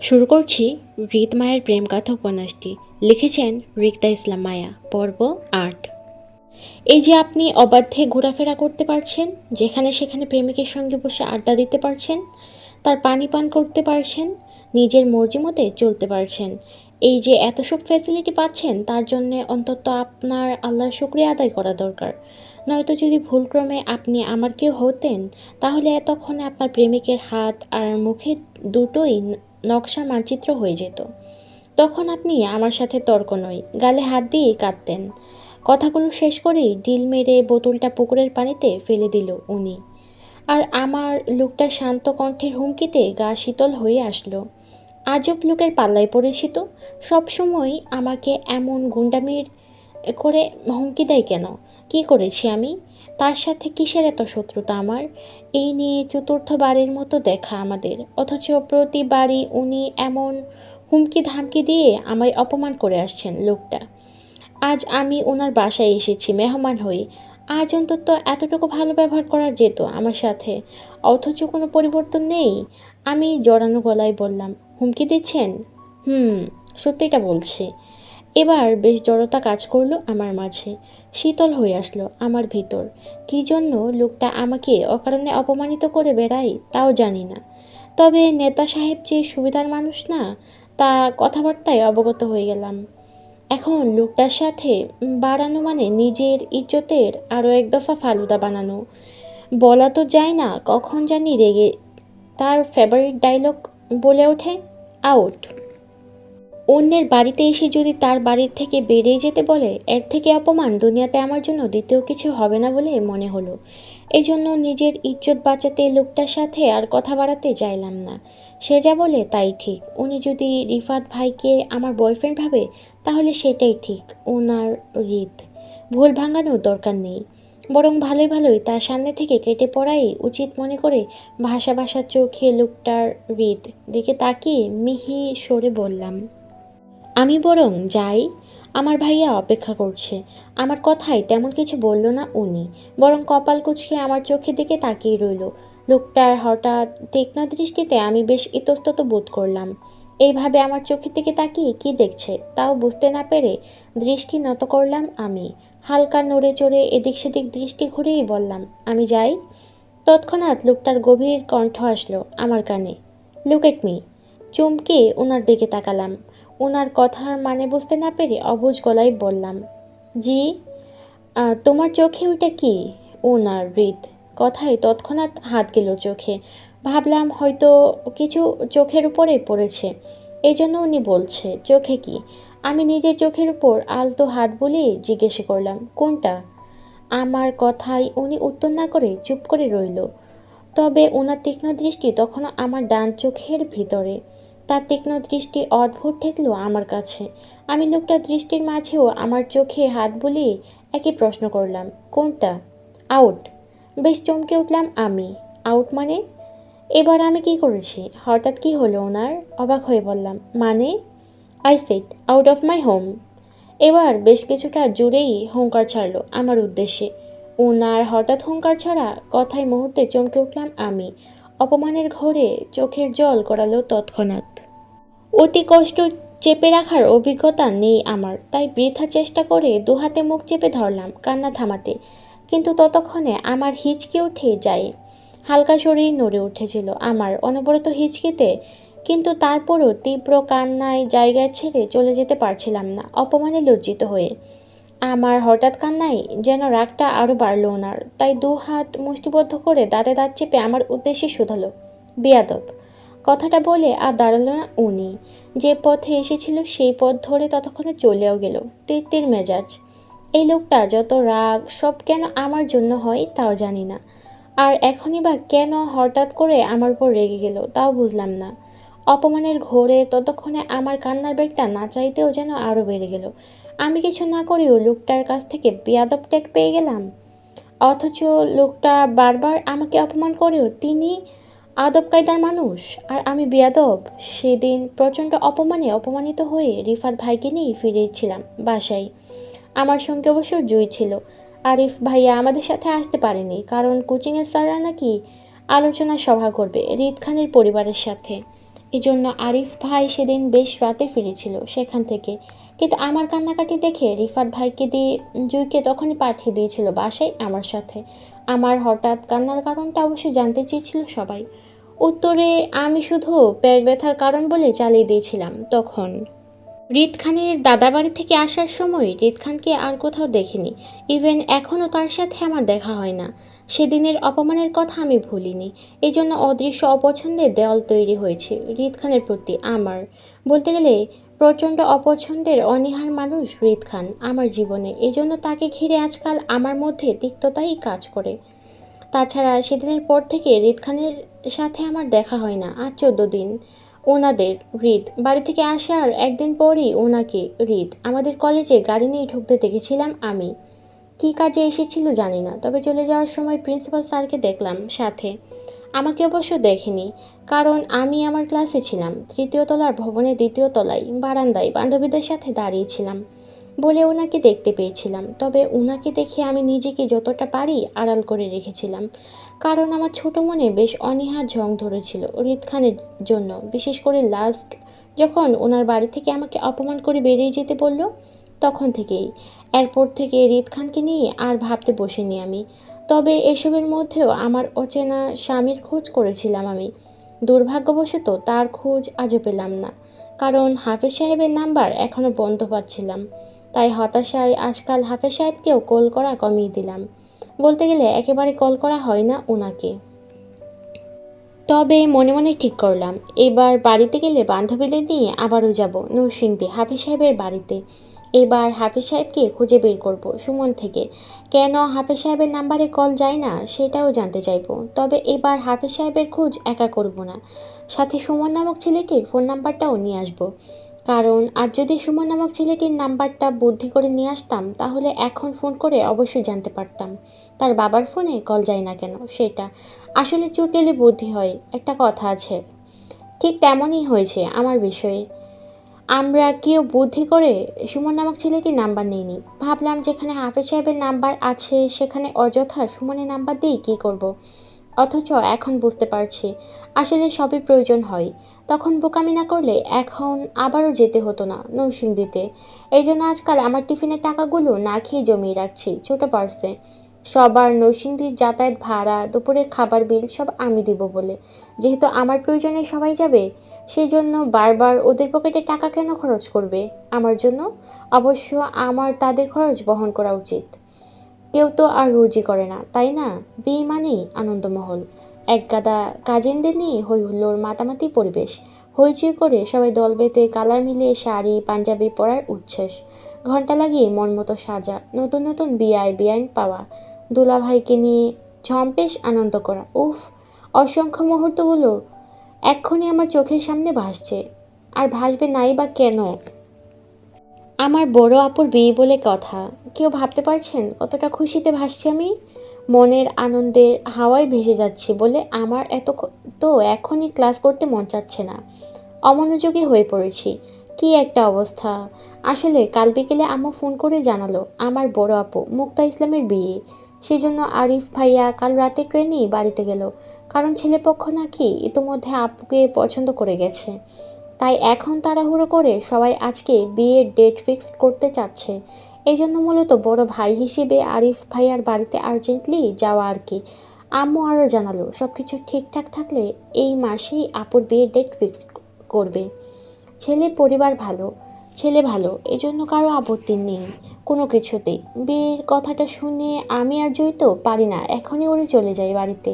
শুরু করছি রিত মায়ের প্রেম কথা উপন্যাসটি। লিখেছেন রিক্তা ইসলাম মায়া, পর্ব আট। এই যে আপনি অবাধ্যে ঘোরাফেরা করতে পারছেন, যেখানে সেখানে প্রেমিকের সঙ্গে বসে আড্ডা দিতে পারছেন, তার পানি পান করতে পারছেন, নিজের মর্জি মতে চলতে পারছেন, এই যে এত সব ফ্যাসিলিটি পাচ্ছেন, তার জন্যে অন্তত আপনার আল্লাহর শুক্রিয়া আদায় করা দরকার। নয়তো যদি ভুলক্রমে আপনি আমার কেউ হতেন, তাহলে এতক্ষণে আপনার প্রেমিকের হাত আর মুখে দুটোই নকশা মানচিত্র হয়ে যেত। তখন আপনি আমার সাথে তর্ক নই, গালে হাত দিয়ে কাঁদতেন। কথাগুলো শেষ করেই ঢিল মেরে বোতলটা পুকুরের পানিতে ফেলে দিল উনি। আর আমার লোকটা শান্ত কণ্ঠের হুমকিতে গা শীতল হয়ে আসলো। আজব লোকের পাল্লায় পড়েছি তো। সবসময় আমাকে এমন গুন্ডামির করে হুমকি দেয় কেন? কি করেছি আমি? তার সাথে কিসের এত শত্রুতা আমার? এই নিয়ে চতুর্থবারের মতো দেখা আমাদের। অথচ প্রতিবারই উনি এমন হুমকি ধামকি দিয়ে আমায় অপমান করে আসছেন লোকটা। আজ আমি ওনার বাসায় এসেছি, মেহমান হয়ে আজ অন্তত এতটুকু ভালো ব্যবহার করা যেত আমার সাথে। অথচ কোনো পরিবর্তন নেই। আমি জড়ানো গলায় বললাম, হুমকি দিচ্ছেন? হুম, সত্যিটা বলছি। এবার বেশ জড়তা কাজ করল আমার মাঝে। শীতল হয়ে আসলো আমার ভিতর। কী জন্য লোকটা আমাকে অকারণে অপমানিত করে বেড়াই তাও জানি না। তবে নেতা সাহেব যে সুবিধার মানুষ না, তা কথাবার্তায় অবগত হয়ে গেলাম। এখন লোকটার সাথে বাড়ানো মানে নিজের ইজ্জতের আরও এক দফা ফালুদা বানানো। বলা তো যায় না কখন জানি রেগে তার ফেভারিট ডায়লগ বলে ওঠে আউট অন্যের বাড়িতে এসে যদি তার বাড়ির থেকে বেরিয়ে যেতে বলে, এর থেকে অপমান দুনিয়াতে আমার জন্য দ্বিতীয় কিছু হবে না বলে মনে হলো। এই জন্য নিজের ইজ্জত বাঁচাতে লোকটার সাথে আর কথা বাড়াতে চাইলাম না। সে যা বলে তাই ঠিক। উনি যদি রিফাত ভাইকে আমার বয়ফ্রেন্ড ভাবে, তাহলে সেটাই ঠিক। ওনার রিত ভুল ভাঙানোর দরকার নেই। বরং ভালোই ভালোই তার সামনে থেকে কেটে পড়াই উচিত মনে করে ভাষা ভাষা চোখে লোকটার হৃদ দিকে তাকিয়ে মিহি সরে বললাম আমি বরং যাই। আমার ভাইয়া অপেক্ষা করছে। আমার কথায় তেমন কিছু বলল না উনি, বরং কপাল কুচকে আমার চোখের দিকে তাকিয়ে রইল। লোকটার হঠাৎ তীক্ষ্ণ দৃষ্টিতে আমি বেশ ইতস্তত বোধ করলাম। এইভাবে আমার চোখের দিকে তাকিয়ে কি দেখছে তাও বুঝতে না পেরে দৃষ্টি নত করলাম আমি। হালকা নড়ে চড়ে এদিক সেদিক দৃষ্টি ঘুরেই বললাম, আমি যাই? তৎক্ষণাৎ লোকটার গভীর কণ্ঠ আসলো আমার কানে। লুক এট মি চমকে ওনার দিকে তাকালাম। ওনার কথার মানে বুঝতে না পেরে অবুজ গলায় বললাম, জি তোমার চোখে ওইটা কি? ওনার হৃদ কথায় তৎক্ষণাৎ হাত গেল চোখে। ভাবলাম হয়তো কিছু চোখের উপরে পড়েছে। এই জন্য উনি বলছে, চোখে কি? আমি নিজের চোখের উপর আলতো হাত বুলিয়ে জিজ্ঞেস করলাম, কোনটা? আমার কথায় উনি উত্তর না করে চুপ করে রইল। তবে ওনার তীক্ষ্ণ দৃষ্টি তখনও আমার ডান চোখের ভিতরে। তার তীক্ষ্ণ দৃষ্টি অদ্ভুত ঠেকলো আমার কাছে। আমি লোকটার দৃষ্টির মাঝেও আমার চোখে হাত বুলিয়ে একই প্রশ্ন করলাম, কোনটা? আউট। বেশ চমকে উঠলাম আমি। আউট মানে? এবার আমি কি করেছি? হঠাৎ কি হলো ওনার? অবাক হয়ে বললাম মানে? I set out of my home এবার বেশ কিছুটা জুড়েই হুঙ্কার ছাড়লো আমার উদ্দেশ্যে। ওনার হঠাৎ হুঙ্কার ছাড়া কথায় মুহূর্তে চমকে উঠলাম আমি। অপমানের ঘোরে চোখের জল করালো তৎক্ষণাৎ। অতি কষ্ট চেপে রাখার অভিজ্ঞতা নেই আমার। তাই বৃথা চেষ্টা করে দুহাতে মুখ চেপে ধরলাম কান্না থামাতে। কিন্তু ততক্ষণে আমার হিচকে উঠে যায়। হালকা শরীর নড়ে উঠেছিল আমার অনবরত হিচকিতে। কিন্তু তারপরও তীব্র কান্নায় জায়গায় ছেড়ে চলে যেতে পারছিলাম না, অপমানে লজ্জিত হয়ে। আমার হঠাৎ কান্নায় যেন রাগটা আরও বাড়ল ওনার। তাই দু হাত মুষ্টিবদ্ধ করে দাঁতে দাঁত চেপে আমার উদ্দেশ্যে শুধালো, বেয়াদব। কথাটা বলে আর দাঁড়াল না উনি। যে পথে এসেছিল সেই পথ ধরে ততক্ষণে চলেও গেল তীর তীর মেজাজ। এই লোকটা যত রাগ, সব কেন আমার জন্য হয় তাও জানি না। আর এখনই বা কেন হঠাৎ করে আমার উপর রেগে গেল তাও বুঝলাম না। অপমানের ঘোরে ততক্ষণে আমার কান্নার বেগটা না চাইতেও যেন আরও বেড়ে গেল। আমি কিছু না করেও লোকটার কাছ থেকে বেয়াদব টেক পেয়ে গেলাম। অথচ লোকটা বারবার আমাকে অপমান করেও তিনি আদব কায়দার মানুষ আর আমি বেয়াদব। সেদিন প্রচণ্ড অপমানে অপমানিত হয়ে রিফাত ভাইকে নিয়ে ফিরেছিলাম বাসায়। আমার সঙ্গে অবশ্য জুই ছিল। আরিফ ভাইয়া আমাদের সাথে আসতে পারেনি, কারণ কোচিংয়ের স্যাররা নাকি আলোচনা সভা করবে রিদ খানের পরিবারের সাথে। এজন্য আরিফ ভাই সেদিন বেশ রাতে ফিরেছিল সেখান থেকে। কিন্তু আমার কান্নাকাটি দেখে রিফাত ভাইকে দিয়ে জুইকে তখনই পাঠিয়ে দিয়েছিল বাসায় আমার সাথে। আমার হঠাৎ কান্নার কারণটা অবশ্যই জানতে চেয়েছিল সবাই। উত্তরে, আমি শুধু পেট ব্যথার কারণ বলে চালিয়ে দিয়েছিলাম, তখন। রিদ খানের দাদার বাড়ি থেকে আসার সময় রিদ খানকে আর কোথাও দেখিনি। ইভেন এখনও তার সাথে আমার দেখা হয় না। সেদিনের অপমানের কথা আমি ভুলিনি। এই জন্য অদৃশ্য অপছন্দের দেওয়াল তৈরি হয়েছে রিদ খানের প্রতি আমার। বলতে গেলে প্রচণ্ড অপছন্দের অনীহার মানুষ রিদ খান আমার জীবনে। এজন্য তাকে ঘিরে আজকাল আমার মধ্যে তিক্ততাই কাজ করে। তাছাড়া সেদিনের পর থেকে রিদ খানের সাথে আমার দেখা হয় না, আর চোদ্দ দিন। ওনাদের রিদ, বাড়ি থেকে আসার একদিন পরই ওনাকে রিদ। আমাদের কলেজে গাড়ি নিয়ে ঢুকতে দেখেছিলাম আমি। কী কাজে এসেছিল জানি না, তবে চলে যাওয়ার সময় প্রিন্সিপাল স্যারকে দেখলাম সাথে। আমাকে অবশ্য দেখেনি। কারণ আমি আমার ক্লাসে ছিলাম, তৃতীয় তলার ভবনের দ্বিতীয় তলায়, বারান্দায় বান্ধবীদের সাথে দাঁড়িয়েছিলাম বলে ওনাকে দেখতে পেয়েছিলাম। তবে ওনাকে দেখে আমি নিজেকে যতটা পারি আড়াল করে রেখেছিলাম। কারণ আমার ছোট মনে বেশ অনীহার ঝং ধরেছিল রিদ খানের জন্য, বিশেষ করে লাস্ট যখন ওনার বাড়ি থেকে আমাকে অপমান করে বেরিয়ে যেতে বলল, তখন থেকেই। এরপর থেকে রিদ খানকে নিয়ে আর ভাবতে বসিনি আমি। তবে এসবের মধ্যেও আমার অচেনা স্বামীর খোঁজ করেছিলাম আমি। দুর্ভাগ্যবশত তার খোঁজ আজও পেলাম না, কারণ হাফেজ সাহেবের নাম্বার এখনও বন্ধ পাচ্ছিলাম। তাই হতাশায় আজকাল হাফেজ সাহেবকেও কল করা কমিয়ে দিলাম। বলতে গেলে একেবারে কল করা হয় না ওনাকে তবে মনে মনে ঠিক করলাম, এবার বাড়িতে গেলে বান্ধবীদের নিয়ে আবারও যাব নৌসিংদী হাফিজ সাহেবের বাড়িতে। এবার হাফিজ সাহেবকে খুঁজে বের করব সুমন থেকে। কেন হাফিজ সাহেবের নাম্বারে কল যায় না সেটাও জানতে চাইব। তবে এবার হাফিজ সাহেবের খোঁজ একা করব না। সাথে সুমন নামক ছেলেটির ফোন নাম্বারটাও নিয়ে আসব। কারণ আজ যদি সুমন নামক ছেলেটির নাম্বারটা বুদ্ধি করে নিয়ে আসতাম, তাহলে এখন ফোন করে অবশ্যই জানতে পারতাম। তার বাবার ফোনে কল যায় না কেন সেটা। আসলে চুটেলে বুদ্ধি হয়, একটা কথা আছে। ঠিক তেমনই হয়েছে আমার বিষয়ে। আমরা কেউ বুদ্ধি করে সুমন নামক ছেলেটির নাম্বার নিইনি? ভাবলাম যেখানে হাফেজ সাহেবের নাম্বার আছে, সেখানে অযথা সুমনের নাম্বার দিয়েই কী করব। অথচ এখন বুঝতে পারছি, আসলে সবই প্রয়োজন হয়। তখন বোকামি না করলে এখন আবারও যেতে হতো না নৌসিংদীতে এই জন্য আজকাল আমার টিফিনের টাকাগুলো না খেয়ে জমিয়ে রাখছি ছোটো পার্সে। সবার নৌসিংদীর যাতায়াত ভাড়া, দুপুরের খাবার বিল সব আমি দিব বলে। যেহেতু আমার প্রয়োজনে সবাই যাবে সেই জন্য বারবার ওদের পকেটে টাকা কেন খরচ করবে? আমার জন্য? অবশ্য আমার তাদের খরচ বহন করা উচিত। কেউ তো আর রুজি করে না, তাই না? বিয়ে মানেই আনন্দমহল। এক গাদা কাজিনদের নিয়ে হই হুল্লোর মাতামাতি পরিবেশ। হইচই করে সবাই দল বেঁধে কালার মিলিয়ে শাড়ি, পাঞ্জাবি পরার উচ্ছ্বাস। ঘণ্টা লাগিয়ে মন মতো সাজা, নতুন নতুন বিয়ায় বিয়াইন পাওয়া। দুলাভাইকে নিয়ে ঝম্পেশ আনন্দ করা, উফ! অসংখ্য মুহূর্তগুলো এক্ষুনি আমার চোখের সামনে ভাসছে। আর ভাসবে নাই বা কেন? আমার বড় আপুর বিয়ে বলে কথা। কেউ ভাবতে পারছেন কতটা খুশিতে ভাসছি আমি? মনের আনন্দের হাওয়ায় ভেসে যাচ্ছি বলে আমার এত তো এখনই ক্লাস করতে মন চাচ্ছে না। অমনোযোগী হয়ে পড়েছি। কি একটা অবস্থা। আসলে কাল বিকেলে আম্মু ফোন করে জানালো, আমার বড় আপু মুক্তা ইসলামের বিয়ে। সেজন্য আরিফ ভাইয়া কাল রাতে ট্রেনেই বাড়িতে গেল। কারণ ছেলেপক্ষ নাকি ইতোমধ্যে আপুকে পছন্দ করে গেছে। তাই এখন তাড়াহুড়ো করে সবাই আজকে বিয়ের ডেট ফিক্সড করতে চাচ্ছে। এই জন্য মূলত বড় ভাই হিসেবে আরিফ ভাইয়ার বাড়িতে আর্জেন্টলি যাওয়া আর কি। আম্মু আরও জানালো সব কিছু ঠিকঠাক থাকলে এই মাসেই আপুর বিয়ের ডেট ফিক্সড করবে। ছেলে পরিবার ভালো, ছেলে ভালো, এজন্য কারও আপত্তি নেই, কোনো কিছুতেই। বিয়ের কথাটা শুনে আমি আর জয়িত পারি না, এখনই ওরে চলে যাই বাড়িতে।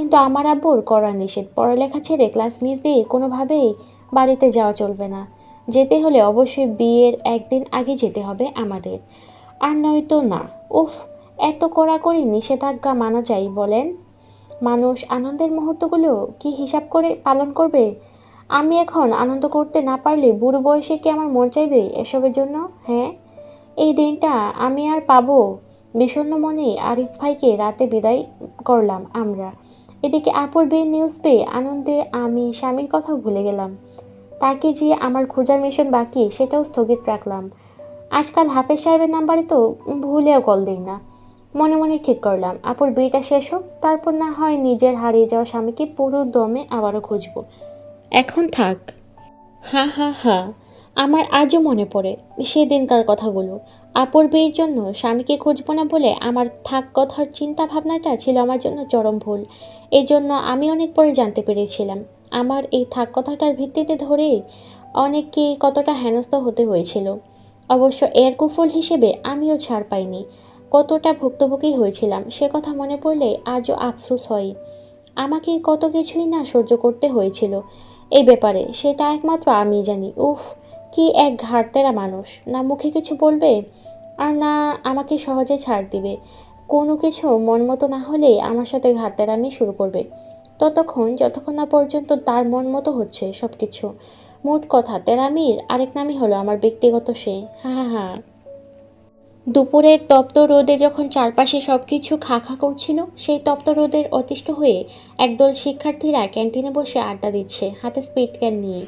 কিন্তু আমার আব্বুর করা নিষেধ। পড়ালেখা ছেড়ে ক্লাস মিস দিয়ে কোনোভাবেই বাড়িতে যাওয়া চলবে না। যেতে হলে অবশ্যই বিয়ের একদিন আগে যেতে হবে আমাদের। আর নয়তো না। উফ, এত কড়াকড়ি নিষেধাজ্ঞা মানা যায় বলেন। মানুষ আনন্দের মুহূর্তগুলো কি হিসাব করে পালন করবে? আমি এখন আনন্দ করতে না পারলে বুড়ো বয়সে কি আমার মন চাইবে এসবের জন্য? হ্যাঁ? এই দিনটা আমি আর পাবো। বিষণ্ণ মনে আরিফ ভাইকে রাতে বিদায় করলাম আমরা। এদিকে আপুর বিয়ের নিউজ পেয়ে আনন্দে আমি স্বামীর কথাও ভুলে গেলাম। তাকে যে আমার খোঁজার মিশন বাকি, সেটাও স্থগিত রাখলাম। আজকাল হাফেজ সাহেবের নাম্বারে তো ভুলেও কল দিই না। মনে মনে ঠিক করলাম আপুর বিয়েটা শেষ হোক, তারপর না হয় নিজের হারিয়ে যাওয়া স্বামীকে পুরো দমে আবারও খুঁজবো। এখন থাক। হা হা হা। আমার আজও মনে পড়ে সেদিনকার কথাগুলো। আপুর বিয়ের জন্য স্বামীকে খুঁজবো না বলে আমার থাক কথার চিন্তা ভাবনাটা ছিল আমার জন্য চরম ভুল। এই জন্য আমি অনেক পরে জানতে পেরেছিলাম। আমার এই থাক কথাটার ভিত্তিতে ধরে অনেককে কতটা হেনস্থ হতে হয়েছিল। অবশ্য এর কুফল হিসেবে আমিও ছাড় পাইনি। কতটা ভুক্তভোগী হয়েছিলাম সে কথা মনে পড়লে আজও আফসোস হয়। আমাকে কত কিছুই না সহ্য করতে হয়েছিল। এই ব্যাপারে সেটা একমাত্র আমি জানি। উফ কি এক ঘাটতেরা মানুষ? না মুখে কিছু বলবে? আর না আমাকে সহজে ছাড় দিবে। কোনো কিছু মন মতো না হলে আমার সাথে ঘাটতেরামি শুরু করবে। ততক্ষণ, যতক্ষণ না পর্যন্ত তার মন মতো হচ্ছে সব কিছু মোট কথা, তেরামির আরেক নামই হলো আমার ব্যক্তিগত সে। হা হা হা। দুপুরের তপ্ত রোদে যখন চারপাশে সব কিছু খা খা করছিল, সেই তপ্ত রোদের অতিষ্ঠ হয়ে একদল শিক্ষার্থীরা ক্যান্টিনে বসে আড্ডা দিচ্ছে, হাতে স্পিড ক্যান নিয়ে।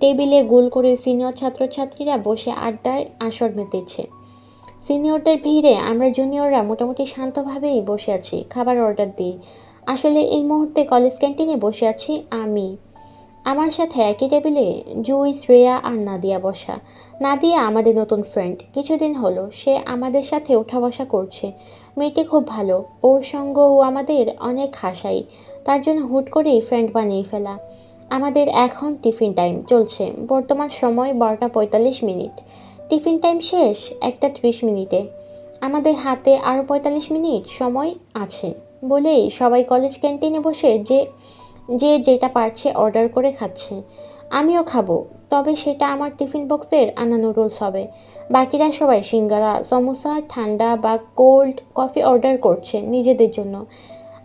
টেবিলে গোল করে সিনিয়র ছাত্রছাত্রীরা বসে আড্ডায় আসর মেতেছে। সিনিয়রদের ভিড়ে আমরা জুনিয়ররা মোটামুটি শান্তভাবেই বসে আছি, খাবার অর্ডার দিই। আসলে এই মুহূর্তে কলেজ ক্যান্টিনে বসে আছি আমি। আমার সাথে একই টেবিলে জুই শ্রেয়া আর নাদিয়া বসা। নাদিয়া আমাদের নতুন ফ্রেন্ড কিছুদিন হলো, সে আমাদের সাথে ওঠা বসা করছে। মেয়েটি খুব ভালো, ওর সঙ্গ ও আমাদের অনেক হাসাই। তার জন্য হুট করেই ফ্রেন্ড বানিয়ে ফেলা। আমাদের এখন টিফিন টাইম চলছে। বর্তমান সময় বারোটা পঁয়তাল্লিশ মিনিট। টিফিন টাইম শেষ, একটা ত্রিশ মিনিটে। আমাদের হাতে আরও পঁয়তাল্লিশ মিনিট সময় আছে। বলেই সবাই কলেজ ক্যান্টিনে বসে যে যে যেটা পারছে অর্ডার করে খাচ্ছে। আমিও খাব, তবে সেটা আমার টিফিন বক্সের আনা নুডলস হবে। বাকিরা সবাই সিঙ্গারা, সমোসা, ঠান্ডা বা কোল্ড কফি অর্ডার করছে নিজেদের জন্য।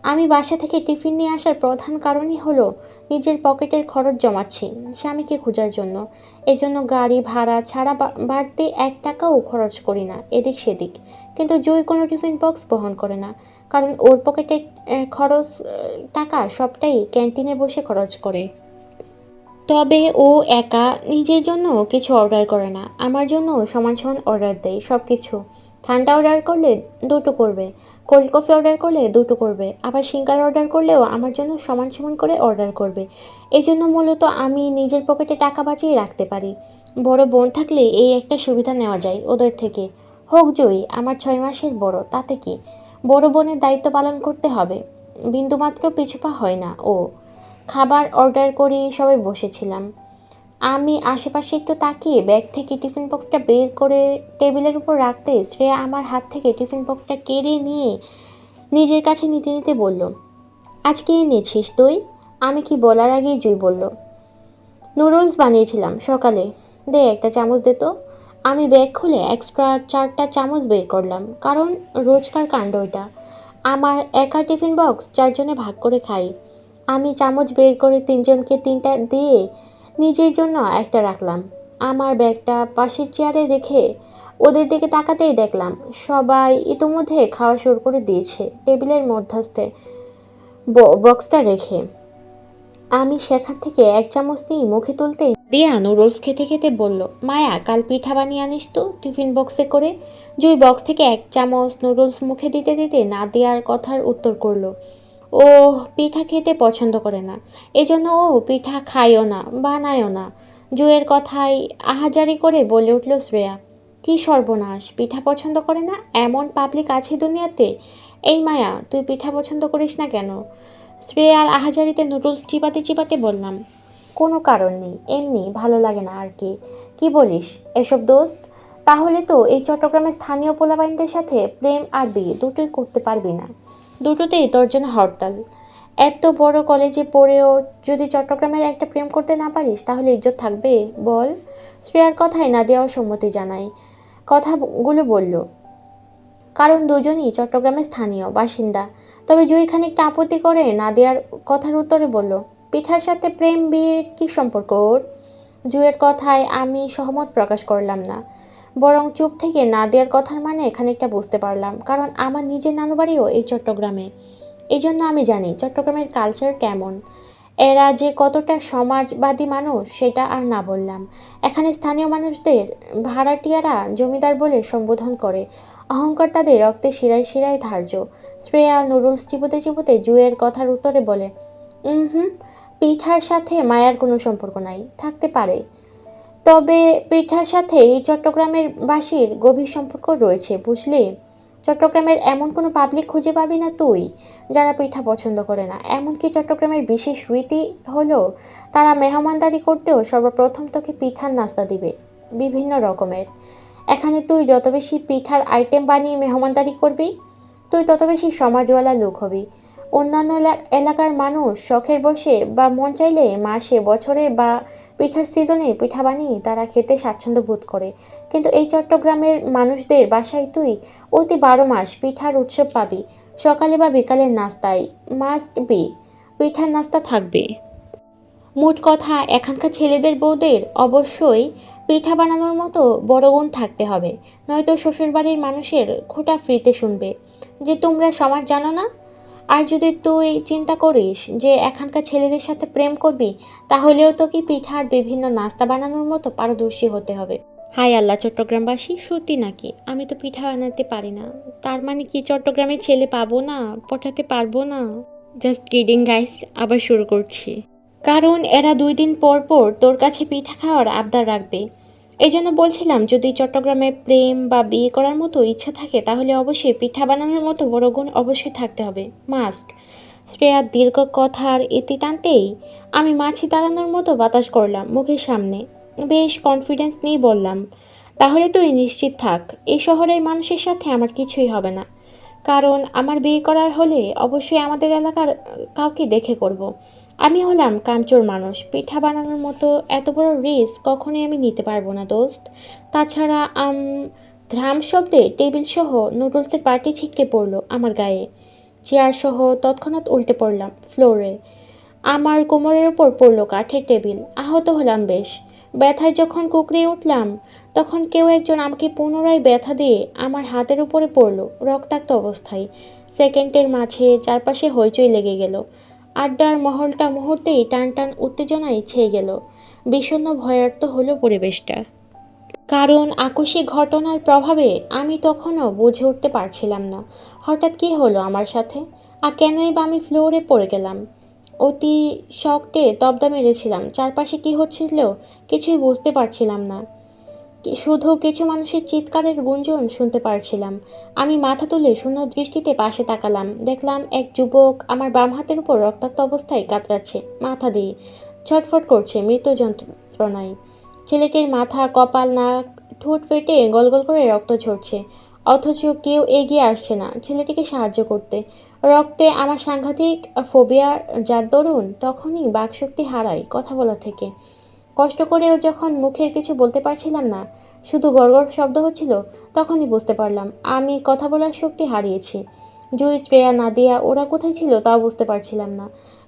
আমি বাসা থেকে টিফিন নিয়ে আসার প্রধান কারণই হলো নিজের পকেটের খরচ জমাচ্ছি স্বামীকে খোঁজার জন্য। এজন্য গাড়ি ভাড়া ছাড়া বাড়তি এক টাকাও খরচ করি না এদিক সেদিক। কিন্তু জয় কোনো টিফিন বক্স বহন করে না কারণ ওর পকেটের আহ, খরচ টাকা সবটাই ক্যান্টিনে বসে খরচ করে। তবে ও একা নিজের জন্য কিছু অর্ডার করে না আমার জন্য সমান সমান অর্ডার দেয় সব কিছু ঠান্ডা অর্ডার করলে দুটো করবে কোল্ড কফি অর্ডার করলে দুটো করবে, আবার সিঙ্গার অর্ডার করলেও আমার জন্য সমান সমান করে অর্ডার করবে। এই জন্য মূলত আমি নিজের পকেটে টাকা বাঁচিয়ে রাখতে পারি। বড় বোন থাকলে এই একটা সুবিধা নেওয়া যায় ওদের থেকে। হোক জয়ী, আমার ছয় মাসের বড়, তাতে কি? বড় বোনের দায়িত্ব পালন করতে হবে। বিন্দুমাত্র পিছুপা হয় না ও। খাবার অর্ডার করে সবাই বসেছিলাম। আমি আশেপাশে একটু তাকিয়ে ব্যাগ থেকে টিফিন বক্সটা বের করে টেবিলের উপর রাখতে শ্রেয়া আমার হাত থেকে টিফিন বক্সটা কেড়ে নিয়ে নিজের কাছে নিতে নিতে বলল, আজকে এনেছিস তুই? আমি কি বলার আগেই জুই বলল, নুডলস বানিয়েছিলাম সকালে। দে একটা চামচ দে তো। আমি ব্যাগ খুলে এক্সট্রা চারটা চামচ বের করলাম, কারণ রোজকার কাণ্ড ওইটা আমার একা টিফিন বক্স চারজনে ভাগ করে খাই। আমি চামচ বের করে তিনজনকে তিনটা দিয়ে নিজের জন্য একটা রাখলাম। আমার ব্যাগটা পাশের চেয়ারে রেখে ওদের দিকে তাকাতেই দেখলাম, সবাই ইতোমধ্যে খাওয়া শুরু করে দিয়েছে। টেবিলের মধ্যস্থে বক্সটা রেখে আমি সেখান থেকে এক চামচ নিয়ে মুখে তুলতে দিয়া নুডলস খেতে খেতে বলল, মায়া, কাল পিঠা বানিয়ে আনিস তো টিফিন বক্সে করে। জুই বক্স থেকে এক চামচ নুডলস মুখে দিতে দিতে না দেওয়ার কথার উত্তর করল। ও পিঠা খেতে পছন্দ করে না। এজন্য ও পিঠা খায়ও না, বানায়ও না। জুয়ের কথায় আহাজারি করে বলে উঠল শ্রেয়া, কি সর্বনাশ, পিঠা পছন্দ করে না? এমন পাবলিক আছে দুনিয়াতে? এই মায়া, তুই পিঠা পছন্দ করিস না কেন? শ্রেয়ার আহাজারিতে নুডলস চিপাতে চিপাতে বললাম, কোনো কারণ নেই, এমনি ভালো লাগে না আর কি। কি বলিস, এসব দোস্ত? তাহলে তো এই চট্টগ্রামের স্থানীয় পোলাবাইনদের সাথে প্রেম আর বিয়ে দুটোই করতে পারবি না। দুটোতেই তোর জন্য হরতাল। এত বড় কলেজে পড়েও যদি চট্টগ্রামের একটা প্রেম করতে না পারিস, তাহলে ইজ্জত থাকবে? বল। শ্রেয়ার কথায় নাদিয়াও সম্মতি জানাই কথাগুলো বলল, কারণ দুজনই চট্টগ্রামের স্থানীয়, বাসিন্দা। তবে জুই খানিকটা আপত্তি করে না নাদিয়ার কথার উত্তরে বলল, পিঠার সাথে প্রেম, বিয়ের কী সম্পর্ক ওর? জুয়ের কথায় আমি সহমত প্রকাশ করলাম না। বরং চুপ থেকে না দেওয়ার কথার মানে খানিকটা বুঝতে পারলাম, কারণ আমার নিজের নানু বাড়িও এই চট্টগ্রামে। এই জন্য আমি জানি চট্টগ্রামের কালচার কেমন। এরা যে কতটা সমাজবাদী মানুষ, সেটা আর না বললাম। এখানে স্থানীয় মানুষদের ভাড়াটিয়ারা জমিদার বলে সম্বোধন করে। অহংকার তাদের রক্তে শিরায় শিরায় ধার্য। শ্রেয়া নুডলস চিবোতে চিবোতে জুয়ের কথার উত্তরে বলে হুম, পিঠার সাথে মায়ার কোনো সম্পর্ক নাই, থাকতে পারে। তবে পিঠার সাথে এই চট্টগ্রামের বাসীর গভীর সম্পর্ক রয়েছে, বুঝলি? চট্টগ্রামের এমন কোনো পাবলিক খুঁজে পাবি না তুই, যারা পিঠা পছন্দ করে না। এমনকি চট্টগ্রামের বিশেষ রীতি হলো, তারা মেহমানদারি করতেও সর্বপ্রথম তোকে পিঠার নাস্তা দিবে, বিভিন্ন রকমের। এখানে তুই যত বেশি পিঠার আইটেম বানিয়ে মেহমানদারি করবি, তুই তত বেশি সমাজওয়ালা লোক হবি। অন্যান্য এলাকার মানুষ শখের বসে বা মন চাইলে মাসে, বছরে বা পিঠার সিজনে পিঠা বানিয়ে তারা খেতে স্বাচ্ছন্দ্য বোধ করে। কিন্তু এই চট্টগ্রামের মানুষদের বাসায় তুই অতি বারো মাস পিঠার উৎসব পাবি। সকালে বা বিকালের নাস্তায় মাস্ট বি পিঠার নাস্তা থাকবে। মোট কথা, এখানকার ছেলেদের বউদের অবশ্যই পিঠা বানানোর মতো বড় গুণ থাকতে হবে। নয়তো শ্বশুরবাড়ির মানুষের খোটা ফ্রিতে শুনবে। যে তোমরা সমাজ জানো না? আর যদি তুই চিন্তা করিস যে এখানকার ছেলেদের সাথে প্রেম করবি, তাহলেও তো কি পিঠার বিভিন্ন নাস্তা বানানোর মতো পারদর্শী হতে হবে? হাই আল্লাহ, চট্টগ্রামবাসী? সত্যি নাকি? আমি তো পিঠা বানাতে পারি না। তার মানে কি চট্টগ্রামের ছেলে পাবো না? পটাতে পারব না? জাস্ট কিডিং গাইস আবার শুরু করছি। কারণ এরা দুই দিন পর পর তোর কাছে পিঠা খাওয়ার আবদার রাখবে। এই জন্য বলছিলাম, যদি চট্টগ্রামে প্রেম বা বিয়ে করার মতো ইচ্ছা থাকে, তাহলে অবশ্যই পিঠা বানানোর মতো বড় গুণ অবশ্যই থাকতে হবে। মাস্ট। শ্রেয়ার দীর্ঘ কথার ইতি টানতেই আমি মাছি দাঁড়ানোর মতো বাতাস করলাম মুখের সামনে। বেশ কনফিডেন্স নিয়ে বললাম, তাহলে তুই নিশ্চিত থাক এই শহরের মানুষের সাথে আমার কিছুই হবে না। কারণ আমার বিয়ে করার হলে অবশ্যই আমাদের এলাকার কাউকে দেখে করব। আমি হলাম কামচোর মানুষ। পিঠা বানানোর মতো এত বড় রিস্ক কখনোই আমি নিতে পারব না, দোস্ত। তাছাড়া, আম ধ্রাম শব্দে টেবিল সহ নুডলসের পার্টি ছিটকে পড়ল আমার গায়ে। চেয়ার সহ তৎক্ষণাৎ উল্টে পড়লাম ফ্লোরে আমার কোমরের ওপর পড়ল কাঠের টেবিল। আহত হলাম বেশ। ব্যথায় যখন কুকড়ে উঠলাম, তখন কেউ একজন আমাকে পুনরায় ব্যথা দিয়ে আমার হাতের উপরে পড়ল। রক্তাক্ত অবস্থায়। সেকেন্ডের মাঝে চারপাশে হইচই লেগে গেল। আড্ডার মহলটা মুহূর্তেই টান টান উত্তেজনায় ছেয়ে গেল। বিষণ্ণ ভয়ার্ত হলো পরিবেশটা। কারণ আকস্মিক ঘটনার প্রভাবে আমি তখনও বুঝে উঠতে পারছিলাম না। হঠাৎ কী হলো আমার সাথে? আর কেনই বা আমি ফ্লোরে পড়ে গেলাম? অতি শক্টে তবদা মেরেছিলাম। চারপাশে কী হচ্ছিল কিছুই বুঝতে পারছিলাম না। শুধু কিছু মানুষের চিৎকারের গুঞ্জন শুনতে পারছিলাম। আমি মাথা তুলে শূন্য দৃষ্টিতে পাশে তাকালাম। দেখলাম এক যুবক আমার বাম হাতের উপর রক্তাক্ত অবস্থায় কাতরাচ্ছে। মাথা দিয়ে ছটফট করছে মৃত যন্ত্রণায়। ছেলেটির মাথা, কপাল, নাক, ঠোঁট ফেটে গলগল করে রক্ত ঝরছে। অথচ কেউ এগিয়ে আসছে না ছেলেটিকে সাহায্য করতে। রক্তে আমার সাংঘাতিক ফোবিয়া যার দরুন তখনই বাকশক্তি হারাই কথা বলা থেকে। কষ্ট করেও যখন মুখের কিছু বলতে পারছিলাম না, শুধু গড়গড় শব্দ হচ্ছিল, তখনই বুঝতে পারলাম, আমি কথা বলার শক্তি হারিয়েছি। জুই স্প্রেয়া না নাদিয়া, ওরা কোথায় ছিল তাও বুঝতে পারছিলাম না।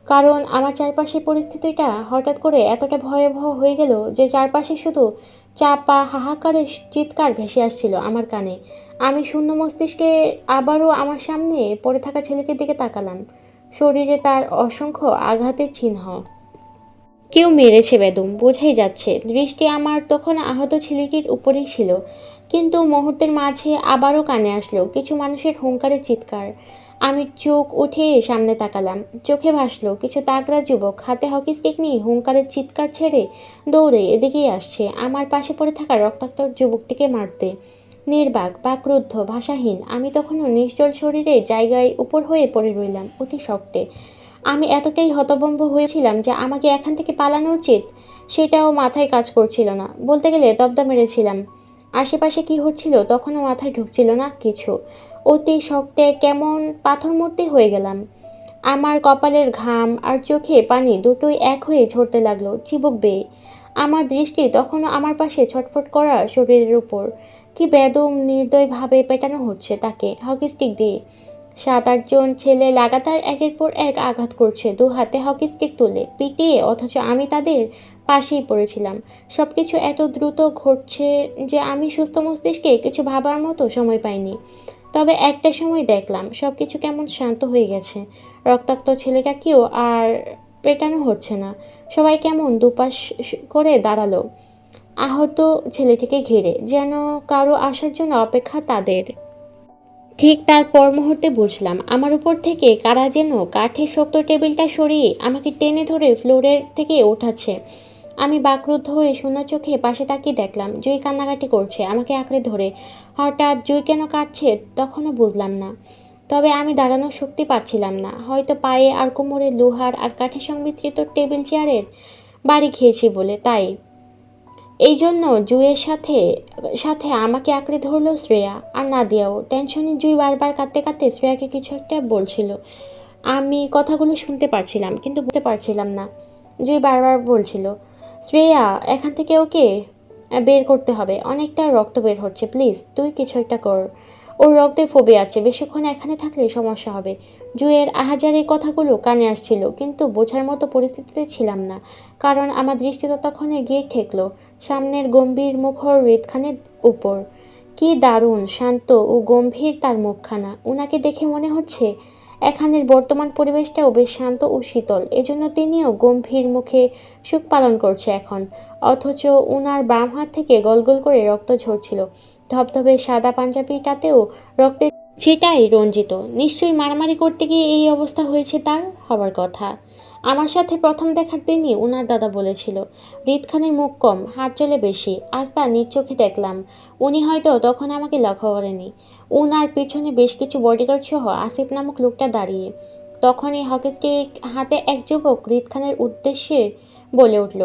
কারণ আমার চারপাশে পরিস্থিতিটা হঠাৎ করে এতটা ভয়াবহ হয়ে গেল যে চারপাশে শুধু চাপা হাহাকারের চিৎকার ভেসে আসছিল আমার কানে। আমি শূন্য মস্তিষ্কে আবারও আমার সামনে পড়ে থাকা ছেলেটির দিকে তাকালাম। শরীরে তার অসংখ্য আঘাতের চিহ্ন। কেউ মেরেছে বেদম, বোঝাই যাচ্ছে। দৃষ্টি আমার তখন আহত ছেলেটির উপরেই ছিল। কিন্তু মুহূর্তের মাঝে আবারও কানে আসলো কিছু মানুষের হুঙ্কারের চিৎকার। আমি চোখ উঠে সামনে তাকালাম, চোখে ভাসলো কিছু তাগড়া যুবক, হাতে হকি স্টিক নিয়ে হুঙ্কারের চিৎকার ছেড়ে দৌড়ে এদিকেই আসছে, আমার পাশে পড়ে থাকা রক্তাক্ত যুবকটিকে মারতে। নির্বাক বা ক্রুদ্ধ ভাষাহীন, আমি তখনও নিশ্চল শরীরের জায়গায় উপর হয়ে পড়ে রইলাম, অতি শক্তে। আমি এতটাই হতভম্ব হয়েছিলাম যে আমাকে এখান থেকে পালানো উচিত? সেটাও মাথায় কাজ করছিল না। বলতে গেলে দবদা মেরেছিলাম। আশেপাশে কি হচ্ছিল তখনও মাথায় ঢুকছিল না কিছু। অতি শক্তে কেমন পাথর মূর্তি হয়ে গেলাম। আমার কপালের ঘাম আর চোখে পানি দুটোই এক হয়ে ঝরতে লাগল, চিবুক বেয়ে। আমার দৃষ্টি তখনও আমার পাশে ছটফট করা শরীরের উপর। কি বেদম নির্দয়ভাবে পেটানো হচ্ছে তাকে হকি স্টিক দিয়ে। সাত আটজন ছেলে লাগাতার একের পর এক আঘাত করছে। দু হাতে হকি স্টিক তুলে পিটিয়ে অথচ আমি তাদের পাশেই পড়েছিলাম। সব কিছু এত দ্রুত ঘটছে যে আমি সুস্থ মস্তিষ্কে কিছু ভাবার মতো সময় পাইনি। তবে একটা সময় দেখলাম সব কিছু কেমন শান্ত হয়ে গেছে। রক্তাক্ত ছেলেটাকেও আর পেটানো হচ্ছে না। সবাই কেমন দুপাশ করে দাঁড়াল। আহত ছেলেটিকে ঘিরে, যেন কারও আসার জন্য অপেক্ষা তাদের। ঠিক তার পর মুহূর্তে বুঝলাম আমার উপর থেকে কারা যেন কাঠের শক্ত টেবিলটা সরিয়ে আমাকে টেনে ধরে ফ্লোরের থেকে ওঠাচ্ছে। আমি বাকরুদ্ধ হয়ে শূন্য চোখে পাশে তাকিয়ে দেখলাম, জুই কান্নাকাটি করছে, আমাকে আঁকড়ে ধরে। হঠাৎ জুই কেন কাঁদছে তখনও বুঝলাম না। তবে আমি দাঁড়ানোর শক্তি পাচ্ছিলাম না। হয়তো পায়ে আর কোমরে লোহার আর কাঠের সংমিশ্রিত টেবিল চেয়ারের বাড়ি খেয়েছি বলে, তাই এই জন্য জুয়ের সাথে সাথে আমাকে আঁকড়ে ধরলো শ্রেয়া আর নাদিয়াও। টেনশনে জুই বারবার কাঁদতে কাঁদতে শ্রেয়াকে কিছু একটা বলছিল। আমি কথাগুলো শুনতে পারছিলাম, কিন্তু বুঝতে পারছিলাম না। জুই বারবার বলছিল, শ্রেয়া, এখান থেকে ওকে বের করতে হবে। অনেকটা রক্ত বের হচ্ছে, প্লিজ, তুই কিছু একটা কর। ওর রক্তে ফোবে আছে বেশিক্ষণ এখানে থাকলে সমস্যা হবে। জুয়ের আহাজারির কথাগুলো কানে আসছিল, কিন্তু বোঝার মতো পরিস্থিতিতে ছিলাম না, কারণ আমার দৃষ্টি ততক্ষণে গিয়ে ঠেকলো সামনের গম্ভীর মুখর রেতখানের উপর। কি দারুণ, শান্ত ও গম্ভীর তার মুখখানা। উনাকে দেখে মনে হচ্ছে এখানের বর্তমান পরিবেশটাও বেশ শান্ত ও শীতল। এজন্য তিনিও গম্ভীর মুখে সুখ পালন করছে এখন। অথচ উনার বাম হাত থেকে গলগল করে রক্ত ঝরছিল। ধবধবে সাদা পাঞ্জাবিটাতেও রক্তের সেটাই রঞ্জিত। নিশ্চয়ই মারামারি করতে গিয়ে এই অবস্থা হয়েছে তার? হবার কথা। আমার সাথে প্রথম দেখার দিনই উনার দাদা বলেছিল, রিদ খানের মুখ কম, হাত চলে বেশি, আজ তা নিজ চোখে দেখলাম। উনি হয়তো তখন আমাকে লক্ষ্য করেনি উনার পিছনে বেশ কিছু বডিগার্ড সহ আসিফ নামক লোকটা দাঁড়িয়ে তখনই হকিস্টিক হাতে এক যুবক রিদ খানের উদ্দেশ্যে বলে উঠল,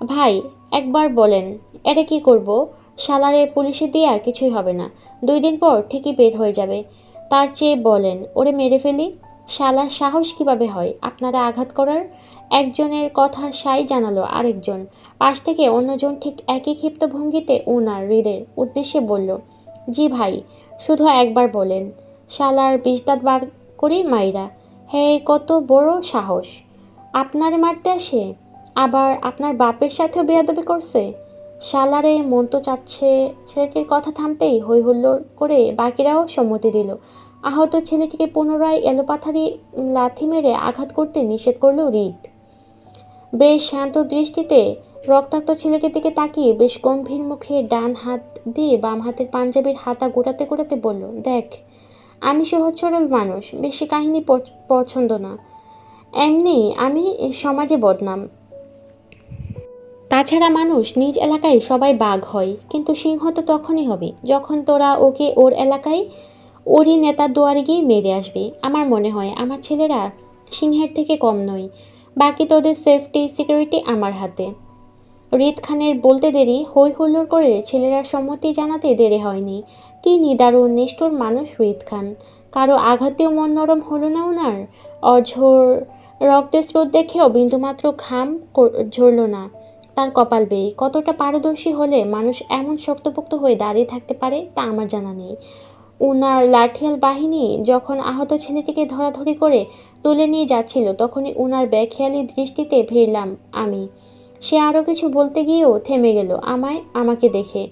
ভাই একবার বলেন, এটা কি করব? শালারে পুলিশে দিয়ে আর কিছুই হবে না। দুই দিন পর ঠিকই বের হয়ে যাবে। তার চেয়ে বলেন, ওরে মেরে ফেলি। শালার সাহস কীভাবে হয়? আপনারা আঘাত করার? একজনের কথা সাই জানালো আরেকজন। পাশ থেকে অন্যজন ঠিক একই ক্ষিপ্ত ভঙ্গিতে উনার হৃদের উদ্দেশ্যে বলল, জি ভাই, শুধু একবার বলেন। শালার বিষদাঁত বার করি মাইরা। হে, কত বড় সাহস। আপনার মারতে আসে? আবার আপনার বাপের সাথেও বেয়াদবি করছে? শালারে মন তো চাচ্ছে ছেলেটির কথা থামতেই হই হুল্লোড় করে বাকিরাও সম্মতি দিল। আহত ছেলেটিকে পুনরায় এলোপাথারি লাথি মেরে আঘাত করতে নিষেধ করল রিড বেশ শান্ত দৃষ্টিতে রক্তাক্ত ছেলেটির দিকে তাকিয়ে বেশ গম্ভীর মুখে ডান হাত দিয়ে বাম হাতের পাঞ্জাবির হাতা গোটাতে গোটাতে বলল, দেখ, আমি সহজ সরল মানুষ, বেশি কাহিনী পছ- পছন্দ না। এমনি আমি সমাজে বদনাম। তাছাড়া মানুষ নিজ এলাকায় সবাই বাঘ হয়, কিন্তু সিংহ তো তখনই হবে, যখন তোরা ওকে ওর এলাকায়, ওরই নেতার দুয়ারে গিয়ে মেরে আসবে। আমার মনে হয় আমার ছেলেরা সিংহের থেকে কম নয়, বাকি তোদের সেফটি সিকিউরিটি আমার হাতে। রিদ খানের বলতে দেরি হই হুল্লোড় করে ছেলেরা সম্মতি জানাতে দেরি হয়নি। কি নিদারুণ, নিষ্ঠুর মানুষ রিদ খান। কারও আঘাতেও মন নরম হলো না ওনার। অঝোর রক্তের স্রোত দেখেও বিন্দুমাত্র ঘাম ঝরল না। তার কপাল বেয়ে। কতটা পারদর্শী হলে মানুষ এমন শক্তপোক্ত হয়ে দাঁড়িয়ে থাকতে পারে তা আমার জানা নেই। উনার লাঠিয়াল বাহিনী যখন আহত ছেলেটিকে ধরাধরি করে তুলে নিয়ে যাচ্ছিল, তখনই উনার বেখেয়ালি দৃষ্টিতে ভিড়লাম আমি। সে আরও কিছু বলতে গিয়েও থেমে গেল আমায়, আমাকে দেখে।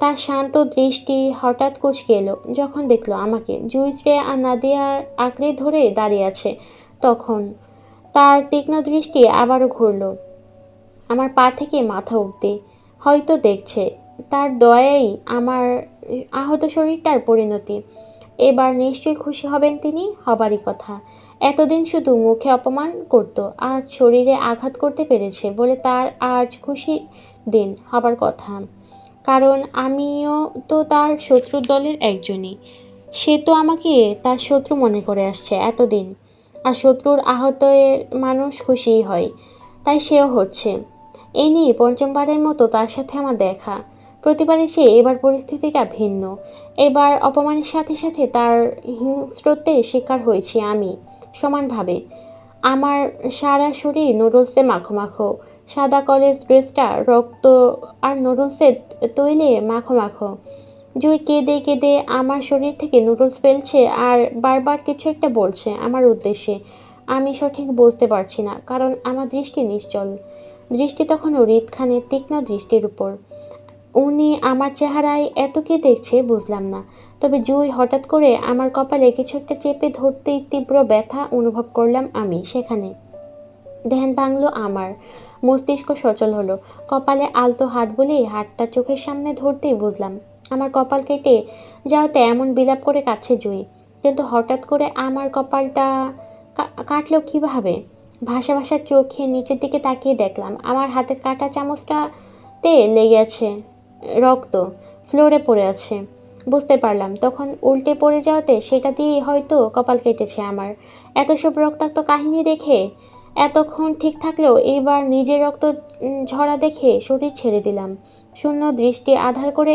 তার শান্ত দৃষ্টি হঠাৎ কুচকে এলো, যখন দেখল আমাকে। জুই শ্রেয়া আর নাদিয়ার আঁকড়ে ধরে দাঁড়িয়ে আছে, তখন তার তীক্ষ্ণ দৃষ্টি আবারও ঘুরলো। আমার পা থেকে মাথা অবধি। হয়তো দেখছে। তার দয়াই আমার আহত শরীরটার পরিণতি। এবার নিশ্চয়ই খুশি হবেন তিনি, হবারই কথা। এতদিন শুধু মুখে অপমান করত, আজ শরীরে আঘাত করতে পেরেছে বলে তার আজ খুশি দিন, হবার কথা। কারণ আমিও তো তার শত্রুর দলের একজনই। সে তো আমাকে তার শত্রু মনে করে আসছে এতদিন। আর শত্রুর আহতের মানুষ খুশিই হয়, তাই সেও হচ্ছে। এই নিয়ে পঞ্চমবারের মতো তার সাথে আমার দেখা। প্রতিবারের সে এবার পরিস্থিতিটা ভিন্ন। এবার অপমানের সাথে সাথে তার হিংস্রত্বের শিকার হয়েছি আমি, সমানভাবে। আমার সারা শরীর নুডলসে মাখো মাখো সাদা কলেজ ড্রেসটা, রক্ত আর নুডলসের তৈলে মাখো মাখো জুই কেঁদে কেঁদে আমার শরীর থেকে নুডলস ফেলছে আর বারবার কিছু একটা বলছে আমার উদ্দেশ্যে। আমি সঠিক বুঝতে পারছি না, কারণ আমার দৃষ্টি নিশ্চল। দৃষ্টি তখনও রিদ খানের তীক্ষ্ণ দৃষ্টির উপর। উনি আমার চেহারায় এত কে দেখছে বুঝলাম না, তবে জুই হঠাৎ করে আমার কপালে কিছু একটা চেপে ধরতেই তীব্র ব্যথা অনুভব করলাম আমি সেখানে। ধ্যান ভাঙলো আমার, মস্তিষ্ক সচল হলো, কপালে আলতো হাত বলেই হাতটা চোখের সামনে ধরতেই বুঝলাম। আমার কপাল কেটে যাওয়াতে এমন বিলাপ করে কাছে জুই, কিন্তু হঠাৎ করে আমার কপালটা কাটলো কীভাবে? ভাসা ভাসা চোখে নিচের দিকে তাকিয়ে দেখলাম। আমার হাতের কাটা চামচটাতে লেগে আছে রক্ত, ফ্লোরে পড়ে আছে। বুঝতে পারলাম, তখন উল্টে পড়ে যাওয়াতে সেটা দিয়েই হয়তো কপাল কেটেছে আমার। এত সব রক্তাক্ত কাহিনী দেখে এতক্ষণ ঠিক থাকলেও এবার নিজের রক্ত ঝরা দেখে শরীর ছেড়ে দিলাম। শূন্য দৃষ্টি আধার করে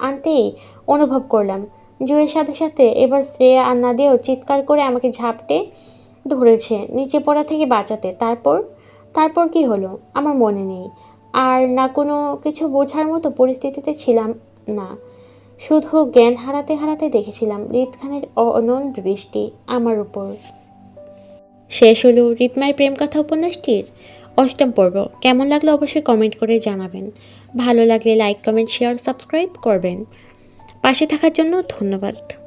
আনতেই অনুভব করলাম। জুয়ের সাথে সাথে এবার শ্রেয়া আর নাদিয়াও চিৎকার করে আমাকে ঝাপটে ধরেছে নিচে পড়া থেকে বাঁচাতে। তারপর তারপর কি হলো? আমার মনে নেই। আর না কোনো কিছু বোঝার মতো পরিস্থিতিতে ছিলাম না। শুধু জ্ঞান হারাতে হারাতে দেখেছিলাম রিত খানের অনল দৃষ্টি আমার উপর। শেষ হলো রিতমায়ের প্রেম কথা উপন্যাসটির? অষ্টম পর্ব। কেমন লাগল অবশ্যই কমেন্ট করে জানাবেন। ভালো লাগলে লাইক কমেন্ট শেয়ার সাবস্ক্রাইব করবেন। পাশে থাকার জন্য ধন্যবাদ।